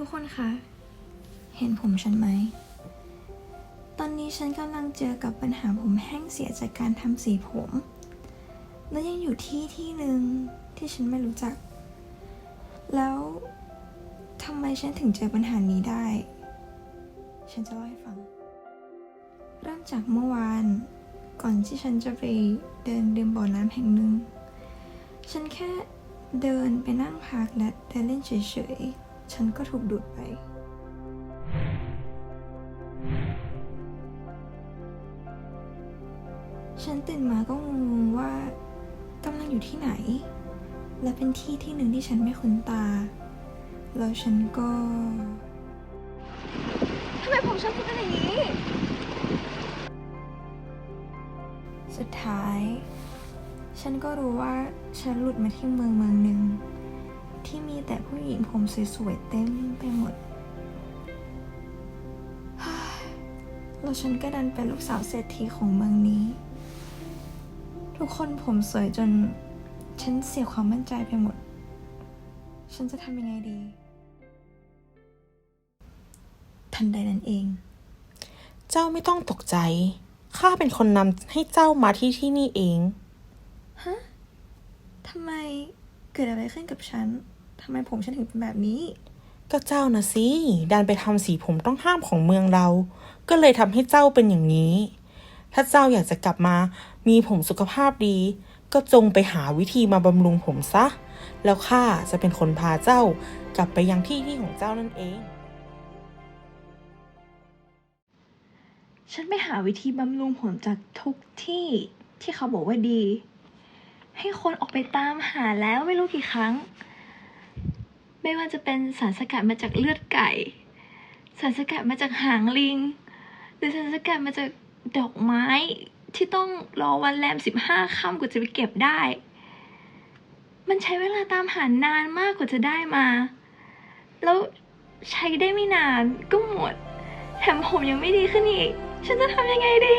ทุกคนคะ เห็นผมฉันไหม ตอนนี้ฉันกำลังเจอกับปัญหาผมแห้งเสียจากการทำสีผม และยังอยู่ที่ที่หนึ่งที่ฉันไม่รู้จัก แล้วทำไมฉันถึงเจอปัญหานี้ได้ ฉันจะเล่าให้ฟัง เริ่มจากเมื่อวาน ก่อนที่ฉันจะไปเดินดื่มบ่อน้ำแห่งหนึ่ง ฉันแค่เดินไปนั่งพักและเดินเล่นเฉยๆ ฉันก็ถูกดูดไป ฉันตื่นมาก็งงๆว่ากำลังอยู่ที่ไหน และเป็นที่ที่หนึ่งที่ฉันไม่คุ้นตา แล้วฉันก็ ทำไมผมฉันเป็นอย่างนี้ สุดท้าย ฉันก็รู้ว่าฉันหลุดมาที่เมืองเมืองหนึ่ง ที่มีแต่ผู้หญิงผมสวยๆเต็มไปหมดฮ่าแล้วฉันก็ดันเป็นลูกสาวเศรษฐีของเมืองนี้ ทุกคนผมสวยจน ฉันเสียความมั่นใจไปหมด ฉันจะทำยังไงดี ทันใดนั้นเอง เจ้าไม่ต้องตกใจ ข้าเป็นคนนำให้เจ้ามาที่ที่นี่เอง ฮะทำไมเกิดอะไรขึ้นกับฉัน ทำไมผมฉันถึงเป็นแบบนี้ ก็เจ้านะสิดันไปทำสีผมต้องห้ามของเมืองเรา ก็เลยทำให้เจ้าเป็นอย่างนี้ ถ้าเจ้าอยากจะกลับมา มีผมสุขภาพดี ก็จงไปหาวิธีมาบำรุงผมซะ แล้วข้าจะเป็นคนพาเจ้ากลับไปยังที่ที่ของเจ้านั่นเอง ฉันไปหาวิธีบำรุงผมจากทุกที่ที่เขาบอกว่าดี ให้คนออกไปตามหาแล้วไม่รู้กี่ครั้ง ไม่ว่าจะเป็นสารสกัดมาจากเลือดไก่ สารสกัดมาจากหางลิง หรือสารสกัดมาจากดอกไม้ที่ต้องรอวันแรมสิบห้าค่ำกว่าจะไปเก็บได้ มันใช้เวลาตามหานานมากกว่าจะได้มา แล้วใช้ได้ไม่นานก็หมด แถมผมยังไม่ดีขึ้นอีก ฉันจะทำยังไงดี